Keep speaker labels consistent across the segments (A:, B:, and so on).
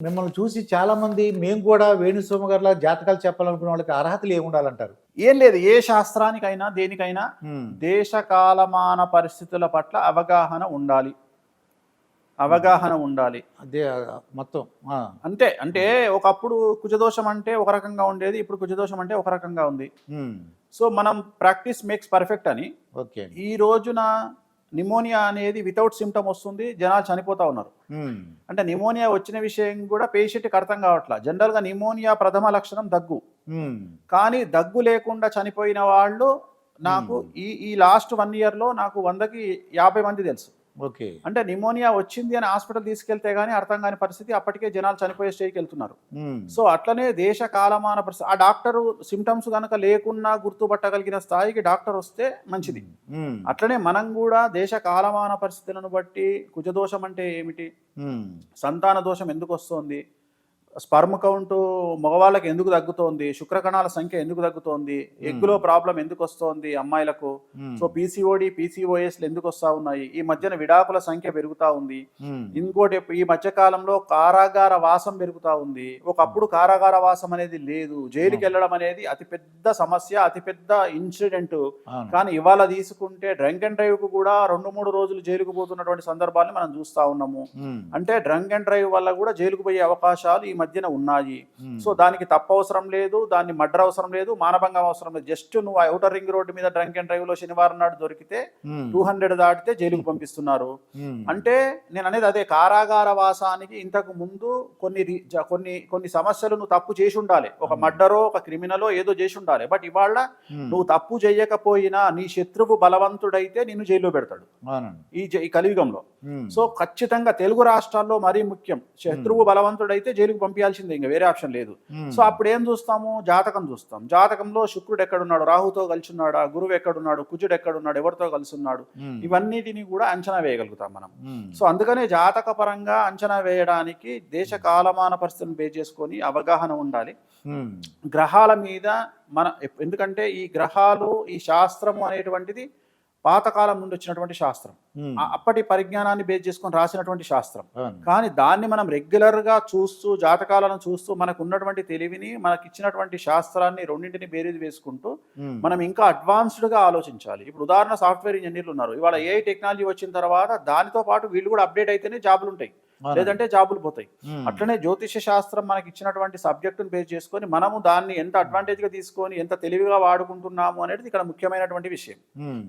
A: మిమ్మల్ని చూసి చాలా మంది మేము కూడా వేణుస్వామి గారిలా జాతకాలు చెప్పాలనుకునే వాళ్ళకి అర్హతలు ఏమి ఉండాలంటారు
B: ఏం లేదు ఏ శాస్త్రానికైనా దేనికైనా దేశ కాలమాన పరిస్థితుల పట్ల అవగాహన ఉండాలి. అవగాహన ఉండాలి.
A: అదే మొత్తం
B: అంతే అంటే ఒకప్పుడు కుజదోషం అంటే ఒక రకంగా ఉండేది ఇప్పుడు కుజదోషం అంటే ఒక రకంగా ఉంది. సో మనం ప్రాక్టీస్ మేక్స్ పర్ఫెక్ట్ అని
A: ఓకే.
B: ఈ రోజున నిమోనియా అనేది వితౌట్ సిమ్టమ్ వస్తుంది జనాలు చనిపోతా ఉన్నారు.
A: ఉమ్,
B: అంటే నిమోనియా వచ్చిన విషయం కూడా పేషెంట్కి అర్థం కావట్లా. జనరల్గా నిమోనియా ప్రథమ లక్షణం దగ్గు.
A: ఉమ్,
B: కానీ దగ్గు లేకుండా చనిపోయిన వాళ్ళు నాకు ఈ ఈ లాస్ట్ వన్ ఇయర్లో నాకు వందకి యాభై మంది తెలుసు.
A: ఓకే.
B: అంటే నిమోనియా వచ్చింది అని హాస్పిటల్ తీసుకెళ్తే గానీ అర్థం కాని పరిస్థితి అప్పటికే జనాలు చనిపోయే స్టేజ్కి వెళ్తున్నారు. సో అట్లనే దేశ కాలమాన పరిస్థితి ఆ డాక్టర్ సిమ్టమ్స్ కనుక లేకున్నా గుర్తుపట్టగలిగిన స్థాయికి డాక్టర్ వస్తే మంచిది. అట్లనే మనం కూడా దేశ కాలమాన పరిస్థితులను బట్టి కుజదోషం అంటే ఏమిటి? సంతాన దోషం ఎందుకు వస్తుంది? స్పర్మ్ కౌంట్ మగవాళ్ళకి ఎందుకు తగ్గుతోంది? శుక్రకణాల సంఖ్య ఎందుకు తగ్గుతోంది? ఎగ్గులో ప్రాబ్లం ఎందుకు వస్తోంది అమ్మాయిలకు? సో పీసీఓడి పీసీఓఎస్లు ఎందుకు వస్తా ఉన్నాయి? ఈ మధ్యన విడాకుల సంఖ్య పెరుగుతా ఉంది. ఇంకోటి ఈ మధ్య కాలంలో కారాగార వాసం పెరుగుతా ఉంది. ఒకప్పుడు కారాగార వాసం అనేది లేదు. జైలుకి వెళ్ళడం అనేది అతిపెద్ద సమస్య అతిపెద్ద ఇన్సిడెంట్. కానీ ఇవాళ తీసుకుంటే డ్రంక్ అండ్ డ్రైవ్కు కూడా రెండు మూడు రోజులు జైలుకు పోతున్నటువంటి సందర్భాన్ని మనం చూస్తా ఉన్నాము. అంటే డ్రంక్ అండ్ డ్రైవ్ వల్ల కూడా జైలుకు పోయే అవకాశాలు ఈ మధ్యన ఉన్నాయి.
A: ఉమ్,
B: సో దానికి తప్పు అవసరం లేదు దాన్ని మర్డర్ అవసరం లేదు మానభంగం అవసరం లేదు. జస్ట్ నువ్వు అవుటర్ రింగ్ రోడ్డు మీద డ్రంక్ అండ్ డ్రైవ్లో శనివారం నాడు దొరికితే
A: ఉమ్,
B: టూ హండ్రెడ్ దాటితే జైలుకు పంపిస్తున్నారు.
A: ఉమ్,
B: అంటే నేను అనేది అదే కారాగార వాసానికి ఇంతకు ముందు కొన్ని కొన్ని కొన్ని సమస్యలు నువ్వు తప్పు చేసి ఉండాలి. ఒక మర్డరో ఒక క్రిమినలో ఏదో చేసి ఉండాలి. బట్ ఇవాళ నువ్వు తప్పు చేయకపోయినా నీ శత్రువు బలవంతుడైతే నిన్ను జైల్లో పెడతాడు. ఈ ఈ కలియుగంలో. సో ఖచ్చితంగా తెలుగు రాష్ట్రాల్లో మరీ ముఖ్యం. శత్రువు బలవంతుడైతే జైలుకు పంపించాల్సిందే ఇంకా వేరే ఆప్షన్ లేదు. సో అప్పుడు ఏం చూస్తాము? జాతకం చూస్తాం. జాతకంలో శుక్రుడు ఎక్కడున్నాడు? రాహుతో కలిసి ఉన్నాడా గురువు ఎక్కడున్నాడు? కుజుడు ఎక్కడున్నాడు? ఎవరితో కలిసి ఉన్నాడు ఇవన్నిటిని కూడా అంచనా వేయగలుగుతాం మనం. సో అందుకనే జాతక పరంగా అంచనా వేయడానికి దేశ కాలమాన పరిస్థితులను బేస్ చేసుకొని అవగాహన ఉండాలి. గ్రహాల మీద మన ఎందుకంటే ఈ గ్రహాలు ఈ శాస్త్రము అనేటువంటిది పాతకాలం నుండి వచ్చినటువంటి శాస్త్రం. అప్పటి పరిజ్ఞానాన్ని బేస్ చేసుకొని రాసినటువంటి శాస్త్రం. కానీ దాన్ని మనం రెగ్యులర్గా చూస్తూ జాతకాలను చూస్తూ మనకు ఉన్నటువంటి తెలివిని మనకి ఇచ్చినటువంటి శాస్త్రాన్ని రెండింటిని బేరీజ్ వేసుకుంటూ మనం ఇంకా అడ్వాన్స్డ్గా ఆలోచించాలి. ఇప్పుడు ఉదాహరణ సాఫ్ట్వేర్ ఇంజనీర్లు ఉన్నారు. ఇవాళ ఏ టెక్నాలజీ వచ్చిన తర్వాత దానితో పాటు వీళ్ళు కూడా అప్డేట్ అయితేనే జాబులు ఉంటాయి. లేదంటే జాబులు పోతాయి. అట్లనే జ్యోతిష శాస్త్రం మనకి ఇచ్చినటువంటి సబ్జెక్టును బేస్ చేసుకొని మనము దాన్ని ఎంత అడ్వాంటేజ్గా తీసుకొని ఎంత తెలివిగా వాడుకుంటున్నాము అనేది ఇక్కడ ముఖ్యమైనటువంటి విషయం.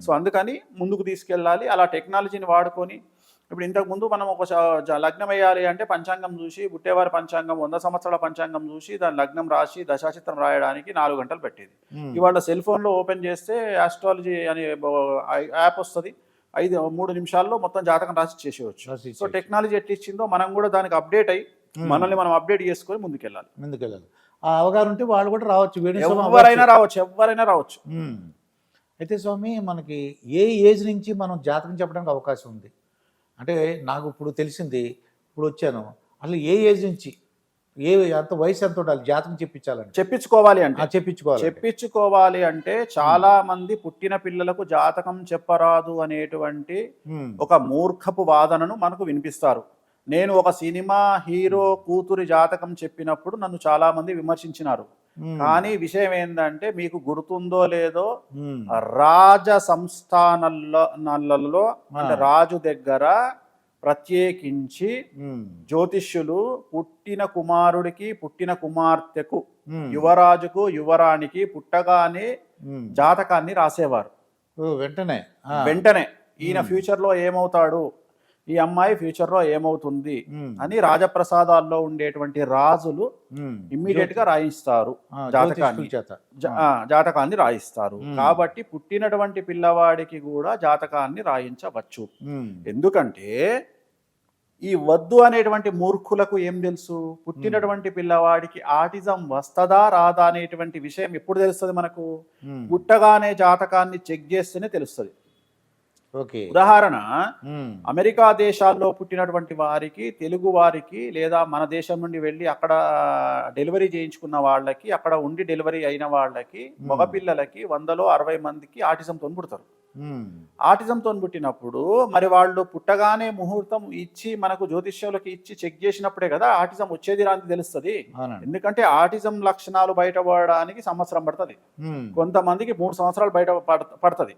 B: సో అందుకని ముందుకు తీసుకెళ్ళాలి. అలా టెక్నాలజీని వాడుకొని ఇప్పుడు ఇంతకు ముందు మనం ఒక లగ్నం వేయాలి అంటే పంచాంగం చూసి బుట్టేవారి పంచాంగం వంద సంవత్సరాల పంచాంగం చూసి దాని లగ్నం రాసి దశాచిత్రం రాయడానికి నాలుగు గంటలు పెట్టేది. ఇవాళ సెల్ ఫోన్లో ఓపెన్ చేస్తే ఆస్ట్రాలజీ అనే యాప్ వస్తుంది. ఐదు మూడు నిమిషాల్లో మొత్తం జాతకం రాసి చేసేయచ్చు.
A: రాసి
B: సో టెక్నాలజీ ఎట్లా ఇచ్చిందో మనం కూడా దానికి అప్డేట్ అయ్యి. మనల్ని మనం అప్డేట్ చేసుకొని ముందుకెళ్ళాలి.
A: ముందుకెళ్ళాలి. ఆ అవగాహన ఉంటే వాళ్ళు కూడా రావచ్చు.
B: ఎవరైనా రావచ్చు ఎవరైనా రావచ్చు.
A: అయితే స్వామి మనకి ఏ ఏజ్ నుంచి మనం జాతకం చెప్పడానికి అవకాశం ఉంది? అంటే నాకు ఇప్పుడు తెలిసింది ఇప్పుడు వచ్చాను. అసలు ఏ ఏజ్ నుంచి? ఏ ఎంత వయసు ఎంత ఉండాలి? జాతకం చెప్పించాలంటే
B: చెప్పించుకోవాలి అంటే.
A: చెప్పించుకోవాలి
B: చెప్పించుకోవాలి అంటే చాలా మంది పుట్టిన పిల్లలకు జాతకం చెప్పరాదు అనేటువంటి ఒక మూర్ఖపు వాదనను మనకు వినిపిస్తారు. నేను ఒక సినిమా హీరో కూతురి జాతకం చెప్పినప్పుడు నన్ను చాలా మంది విమర్శించినారు. కానీ విషయం ఏంటంటే మీకు గుర్తుందో లేదో రాజ సంస్థానాల్లో. రాజు దగ్గర ప్రత్యేకించి జ్యోతిష్యులు పుట్టిన కుమారుడికి పుట్టిన కుమార్తెకు యువరాజుకు యువరానికి పుట్టగానే. జాతకాన్ని రాసేవారు.
A: వెంటనే.
B: వెంటనే ఈయన
A: మ్మ్.
B: ఫ్యూచర్లో ఏమవుతాడు? ఈ అమ్మాయి ఫ్యూచర్లో ఏమవుతుంది అని రాజప్రసాదాల్లో ఉండేటువంటి రాజులు ఇమ్మీడియట్గా రాయిస్తారు జాతకాన్ని. జాతకాన్ని రాయిస్తారు. కాబట్టి పుట్టినటువంటి పిల్లవాడికి కూడా జాతకాన్ని రాయించవచ్చు. ఎందుకంటే ఈ వద్దు అనేటువంటి మూర్ఖులకు ఏం తెలుసు? పుట్టినటువంటి పిల్లవాడికి ఆటిజం వస్తదా రాదా అనేటువంటి విషయం ఎప్పుడు తెలుస్తుంది మనకు? పుట్టగానే జాతకాన్ని చెక్ చేస్తేనే తెలుస్తుంది. ఉదాహరణ అమెరికా దేశాల్లో పుట్టినటువంటి వారికి తెలుగు వారికి లేదా మన దేశం నుండి వెళ్ళి అక్కడ డెలివరీ చేయించుకున్న వాళ్ళకి అక్కడ ఉండి డెలివరీ అయిన వాళ్ళకి మగపిల్లలకి వందలో అరవై మందికి ఆటిజంతో పుడతారు.
A: ఉమ్.
B: ఆటిజంతో పుట్టినప్పుడు మరి వాళ్ళు పుట్టగానే ముహూర్తం ఇచ్చి మనకు జ్యోతిష్యులకి ఇచ్చి చెక్ చేసినప్పుడే కదా ఆటిజం వచ్చేది రాని తెలుస్తుంది. ఎందుకంటే ఆటిజం లక్షణాలు బయటపడడానికి సంవత్సరం పడుతుంది.
A: ఉమ్.
B: కొంతమందికి మూడు సంవత్సరాలు బయట పడ- పడుతుంది.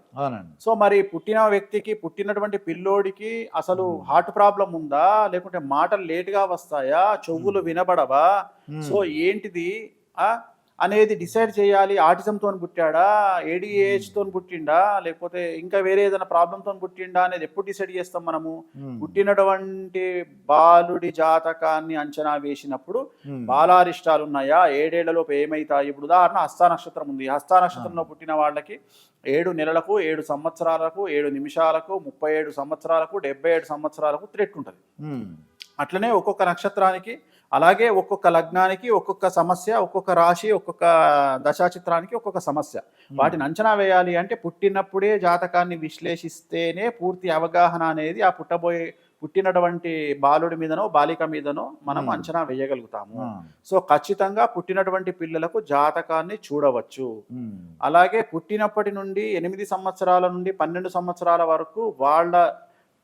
B: సో మరి పుట్టిన వ్యక్తికి పుట్టినటువంటి పిల్లోడికి అసలు హార్ట్ ప్రాబ్లం ఉందా? లేకుంటే మాటలు లేటుగా వస్తాయా? చెవులు వినబడవా. సో ఏంటిది? ఆ? అనేది డిసైడ్ చేయాలి. ఆటిజంతో పుట్టాడా? ఏడిఏహెచ్తో పుట్టిండా? లేకపోతే ఇంకా వేరే ఏదైనా ప్రాబ్లంతో పుట్టిండా అనేది ఎప్పుడు డిసైడ్ చేస్తాం మనము?
A: ఉమ్.
B: పుట్టినటువంటి బాలుడి జాతకాన్ని అంచనా వేసినప్పుడు
A: ఉమ్.
B: బాలారిష్టాలు ఉన్నాయా? ఏడేళ్ళలోపు ఏమైతాయి? ఇప్పుడు ఉదాహరణ హస్తా నక్షత్రం ఉంది. హస్తా నక్షత్రంలో పుట్టిన వాళ్ళకి ఏడు నెలలకు ఏడు సంవత్సరాలకు ఏడు నిమిషాలకు ముప్పై ఏడు సంవత్సరాలకు డెబ్బై ఏడు సంవత్సరాలకు థ్రెట్ ఉంటుంది. అట్లనే ఒక్కొక్క నక్షత్రానికి అలాగే ఒక్కొక్క లగ్నానికి ఒక్కొక్క సమస్య ఒక్కొక్క రాశి ఒక్కొక్క దశాచిత్రానికి ఒక్కొక్క సమస్య వాటిని అంచనా వేయాలి అంటే పుట్టినప్పుడే జాతకాన్ని విశ్లేషిస్తేనే పూర్తి అవగాహన అనేది ఆ పుట్టబోయే పుట్టినటువంటి బాలుడి మీదనో బాలిక మీదనో మనం. అంచనా వేయగలుగుతాము. సో ఖచ్చితంగా పుట్టినటువంటి పిల్లలకు జాతకాన్ని చూడవచ్చు. అలాగే పుట్టినప్పటి నుండి ఎనిమిది సంవత్సరాల నుండి పన్నెండు సంవత్సరాల వరకు వాళ్ళ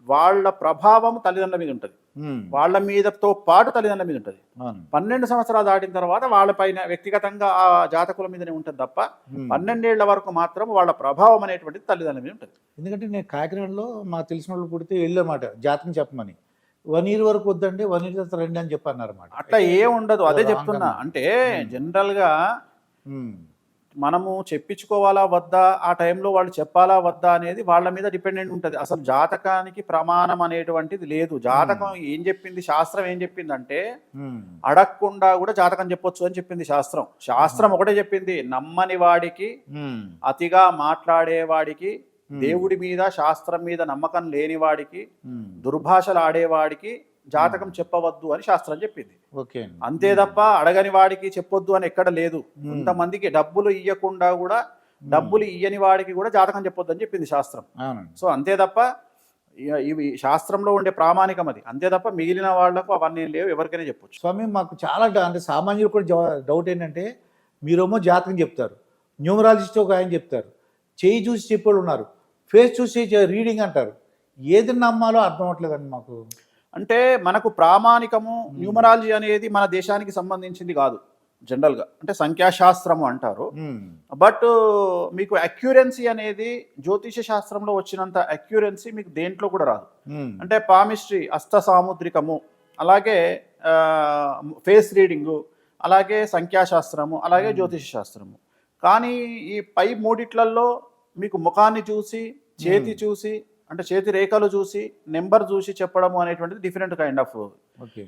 B: వాళ్ళ ప్రభావం తల్లిదండ్రుల మీద ఉంటుంది. వాళ్ళ మీదతో పాటు తల్లిదండ్రుల మీద ఉంటుంది. పన్నెండు సంవత్సరాలు దాటిన తర్వాత వాళ్ళపైన వ్యక్తిగతంగా ఆ జాతకుల మీదనే ఉంటుంది తప్ప. పన్నెండేళ్ళ వరకు మాత్రం వాళ్ళ ప్రభావం అనేటువంటిది తల్లిదండ్రుల మీద ఉంటుంది.
A: ఎందుకంటే నేను కాకినాడలో మా తెలిసిన వాళ్ళు పుడితే వెళ్ళామాట జాతకం చెప్పమని. వన్ ఇయర్ వరకు వద్దండి వన్ ఇయర్ తర్వాత రండి అని చెప్పి అన్నారన్నమాట
B: అట్లా ఏం ఉండదు అదే చెప్తున్నా. అంటే
A: Hmm.
B: మనము చెప్పించుకోవాలా వద్దా ఆ టైంలో వాళ్ళు చెప్పాలా వద్దా అనేది వాళ్ళ మీద డిపెండెంట్ ఉంటుంది అసలు జాతకానికి ప్రమాణం అనేటువంటిది లేదు జాతకం ఏం చెప్పింది శాస్త్రం ఏం చెప్పిందంటే
A: ఉమ్.
B: అడగకుండా కూడా జాతకం చెప్పొచ్చు అని చెప్పింది శాస్త్రం శాస్త్రం ఒకటే చెప్పింది నమ్మని వాడికి. అతిగా మాట్లాడేవాడికి. దేవుడి మీద శాస్త్రం మీద నమ్మకం లేని వాడికి
A: ఉమ్.
B: దుర్భాషలు ఆడేవాడికి జాతకం చెప్పవద్దు అని శాస్త్రం చెప్పింది.
A: ఓకే
B: అంతే తప్ప అడగని వాడికి చెప్పొద్దు అని ఎక్కడ లేదు. కొంతమందికి డబ్బులు ఇవ్వకుండా కూడా డబ్బులు ఇయ్యని వాడికి కూడా జాతకం చెప్పొద్దు అని చెప్పింది శాస్త్రం. సో అంతే తప్ప ఇవి శాస్త్రంలో ఉండే ప్రామాణికం అది. అంతే తప్ప మిగిలిన వాళ్ళకు అవన్నీ లేవు ఎవరికైనా చెప్పొచ్చు.
A: స్వామి మాకు చాలా అంటే సామాన్యులు కూడా డౌట్ ఏంటంటే మీరేమో జాతకం చెప్తారు. న్యూమరాలజిస్ట్ ఒక ఆయన చెప్తారు. చేయి చూసి చెప్పేవాళ్ళు ఉన్నారు. ఫేస్ చూసి రీడింగ్ అంటారు. ఏది నమ్మాలో అర్థం అవ్వట్లేదండి మాకు.
B: అంటే మనకు ప్రామాణికము న్యూమరాలజీ అనేది మన దేశానికి సంబంధించింది కాదు జనరల్గా. అంటే సంఖ్యాశాస్త్రము అంటారు. బట్ మీకు అక్యూరెన్సీ అనేది జ్యోతిష శాస్త్రంలో వచ్చినంత అక్యూరెన్సీ మీకు దేంట్లో కూడా రాదు. అంటే పామిస్ట్రీ అస్త సాముద్రికము అలాగే ఫేస్ రీడింగు అలాగే సంఖ్యాశాస్త్రము అలాగే జ్యోతిష శాస్త్రము. కానీ ఈ పై మూడిట్లలో మీకు ముఖాన్ని చూసి చేతి చూసి అంటే చేతి రేఖలు చూసి నెంబర్ చూసి చెప్పడము అనేటువంటిది డిఫరెంట్ కైండ్ ఆఫ్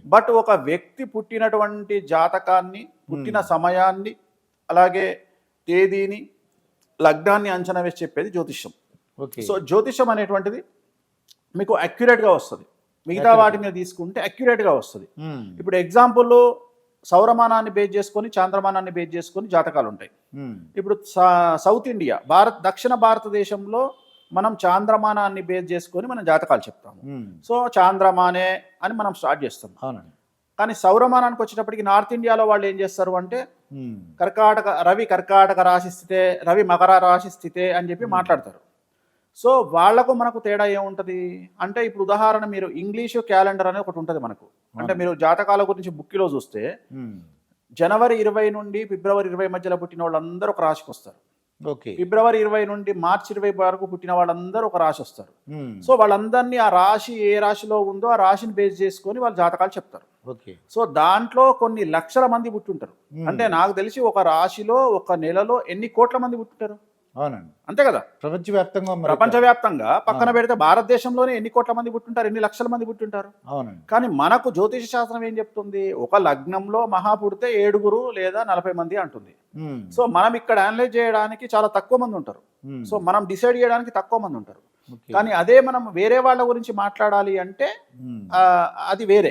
B: బట్ ఒక వ్యక్తి పుట్టినటువంటి జాతకాన్ని పుట్టిన సమయాన్ని అలాగే తేదీని లగ్నాన్ని అంచనా వేసి చెప్పేది జ్యోతిష్యం. సో జ్యోతిష్యం అనేటువంటిది మీకు అక్యురేట్గా వస్తుంది. మిగతా. వాటి మీద తీసుకుంటే అక్యురేట్గా వస్తుంది.
A: ఉమ్.
B: ఇప్పుడు ఎగ్జాంపుల్ సౌరమానాన్ని బేస్ చేసుకొని చాంద్రమానాన్ని బేస్ చేసుకొని జాతకాలు ఉంటాయి.
A: ఉమ్.
B: ఇప్పుడు సౌత్ ఇండియా భారత్ దక్షిణ భారతదేశంలో మనం చాంద్రమానాన్ని బేస్ చేసుకొని మనం జాతకాలు చెప్తాము. సో చాంద్రమానే అని మనం స్టార్ట్ చేస్తాం
A: అవునండి
B: కానీ సౌరమానానికి వచ్చేటప్పటికి నార్త్ ఇండియాలో వాళ్ళు ఏం చేస్తారు అంటే. కర్కాటక రవి కర్కాటక రాశి స్థితే రవి మకర రాశి స్థితే అని చెప్పి. మాట్లాడతారు సో వాళ్ళకు మనకు తేడా ఏముంటది అంటే ఇప్పుడు ఉదాహరణ మీరు ఇంగ్లీషు క్యాలెండర్ అనేది ఒకటి ఉంటుంది మనకు అంటే మీరు జాతకాల గురించి బుక్కిలో చూస్తే. జనవరి ఇరవై నుండి ఫిబ్రవరి ఇరవై మధ్యలో పుట్టిన వాళ్ళందరూ ఒక రాశికి వస్తారు
A: ఓకే.
B: ఫిబ్రవరి ఇరవై నుండి మార్చి ఇరవై వరకు పుట్టిన వాళ్ళందరూ ఒక రాశి వస్తారు. సో వాళ్ళందరినీ ఆ రాశి ఏ రాశిలో ఉందో ఆ రాశిని బేస్ చేసుకొని వాళ్ళు జాతకాలు చెప్తారు.
A: ఓకే.
B: సో దాంట్లో కొన్ని లక్షల మంది పుట్టుంటారు. అంటే నాకు తెలిసి ఒక రాశిలో ఒక నెలలో ఎన్ని కోట్ల మంది పుట్టుంటారు?
A: అవునండి.
B: అంతే కదా?
A: ప్రపంచవ్యాప్తంగా
B: ప్రపంచవ్యాప్తంగా పక్కన. పెడితే భారతదేశంలోనే ఎన్ని కోట్ల మంది పుట్టుంటారు ఎన్ని లక్షల మంది పుట్టుంటారు?
A: అవునండి.
B: కానీ మనకు జ్యోతిష శాస్త్రం ఏం చెప్తుంది? ఒక లగ్నంలో మహా పుడితే ఏడుగురు లేదా నలభై మంది అంటుంది. సో మనం ఇక్కడ అనలైజ్ చేయడానికి చాలా తక్కువ మంది ఉంటారు. సో మనం డిసైడ్ చేయడానికి తక్కువ మంది ఉంటారు. కానీ అదే మనం వేరే వాళ్ళ గురించి మాట్లాడాలి అంటే అది వేరే.